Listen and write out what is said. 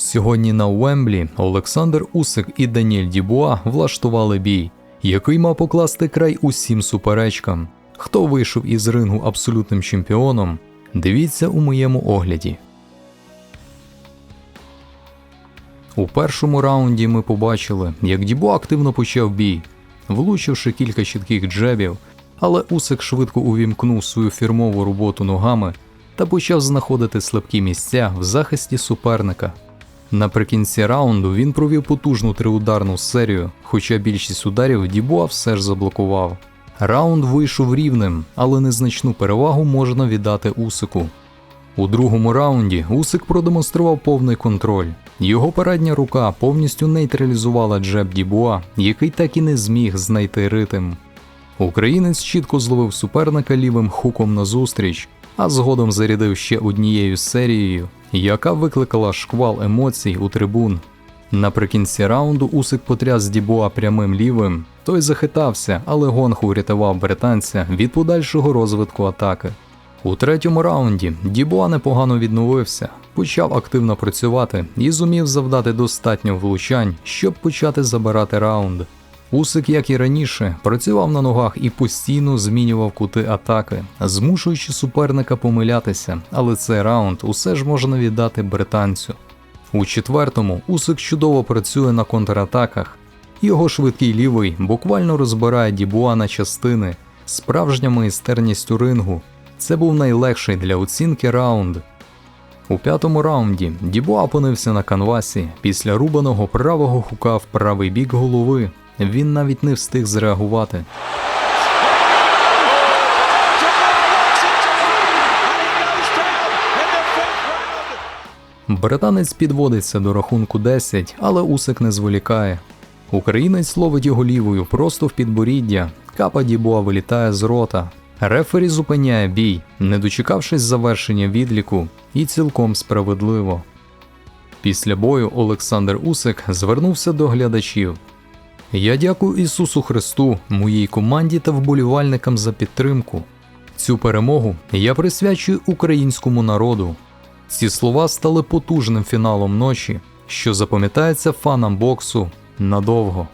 Сьогодні на Уемблі Олександр Усик і Даніель Дібуа влаштували бій, який мав покласти край усім суперечкам. Хто вийшов із рингу абсолютним чемпіоном? Дивіться у моєму огляді. У першому раунді ми побачили, як Дібуа активно почав бій, влучивши кілька чітких джебів, але Усик швидко увімкнув свою фірмову роботу ногами та почав знаходити слабкі місця в захисті суперника. Наприкінці раунду він провів потужну триударну серію, хоча більшість ударів Дібуа все ж заблокував. Раунд вийшов рівним, але незначну перевагу можна віддати Усику. У другому раунді Усик продемонстрував повний контроль. Його передня рука повністю нейтралізувала джеб Дібуа, який так і не зміг знайти ритм. Українець чітко зловив суперника лівим хуком назустріч, а згодом зарядив ще однією серією, яка викликала шквал емоцій у трибун. Наприкінці раунду Усик потряс Дібуа прямим лівим, той захитався, але Гонг урятував британця від подальшого розвитку атаки. У третьому раунді Дібуа непогано відновився, почав активно працювати і зумів завдати достатньо влучань, щоб почати забирати раунд. Усик, як і раніше, працював на ногах і постійно змінював кути атаки, змушуючи суперника помилятися, але цей раунд усе ж можна віддати британцю. У четвертому Усик чудово працює на контратаках. Його швидкий лівий буквально розбирає Дібуа на частини, справжня майстерність у рингу. Це був найлегший для оцінки раунд. У п'ятому раунді Дібуа опинився на канвасі після рубаного правого хука в правий бік голови. Він навіть не встиг зреагувати. Британець підводиться до рахунку 10, але Усик не зволікає. Українець ловить його лівою просто в підборіддя. Капа Дібуа вилітає з рота. Рефері зупиняє бій, не дочекавшись завершення відліку, і цілком справедливо. Після бою Олександр Усик звернувся до глядачів. Я дякую Ісусу Христу, моїй команді та вболівальникам за підтримку. Цю перемогу я присвячую українському народу. Ці слова стали потужним фіналом ночі, що запам'ятається фанам боксу надовго.